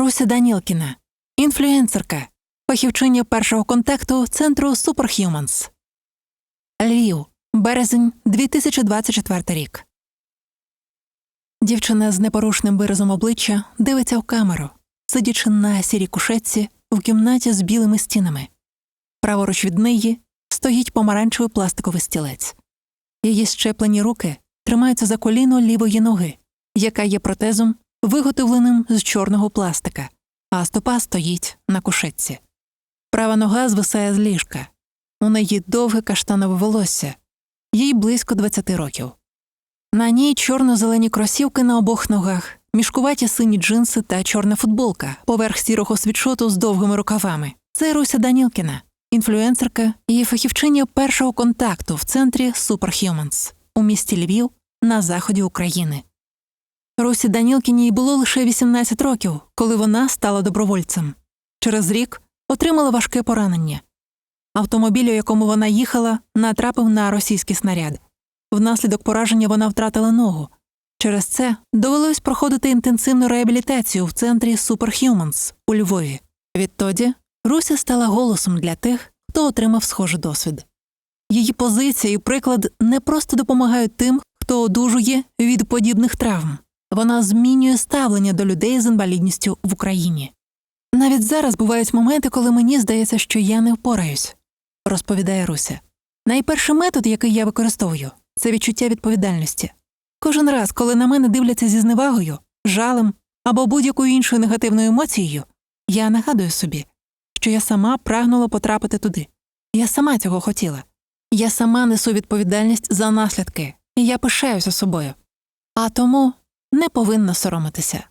Руся Данілкіна, інфлюенсерка, фахівчиня першого контакту центру Superhumans. Львів, березень 2024 рік. Дівчина з непорушним виразом обличчя дивиться в камеру, сидячи на сірій кушетці в кімнаті з білими стінами. Праворуч від неї стоїть помаранчевий пластиковий стілець. Її щеплені руки тримаються за коліно лівої ноги, яка є протезом, виготовленим з чорного пластика, а стопа стоїть на кушетці. Права нога звисає з ліжка. У неї довге каштанове волосся, їй близько 20 років. На ній чорно-зелені кросівки на обох ногах, мішкуваті сині джинси та чорна футболка поверх сірого світшоту з довгими рукавами. Це Руся Данілкіна, інфлюенсерка і фахівчиня першого контакту в центрі Superhumans у місті Львів на заході України. Русі Данілкіній було лише 18 років, коли вона стала добровольцем. Через рік отримала важке поранення. Автомобіль, у якому вона їхала, натрапив на російський снаряд. Внаслідок пораження вона втратила ногу. Через це довелось проходити інтенсивну реабілітацію в центрі Superhumans у Львові. Відтоді Руся стала голосом для тих, хто отримав схожий досвід. Її позиція і приклад не просто допомагають тим, хто одужує від подібних травм. Вона змінює ставлення до людей з інвалідністю в Україні. Навіть зараз бувають моменти, коли мені здається, що я не впораюсь, розповідає Руся. Найперший метод, який я використовую, це відчуття відповідальності. Кожен раз, коли на мене дивляться зі зневагою, жалем або будь-якою іншою негативною емоцією, я нагадую собі, що я сама прагнула потрапити туди. Я сама цього хотіла. Я сама несу відповідальність за наслідки, і я пишаюся собою. А тому не повинна соромитися.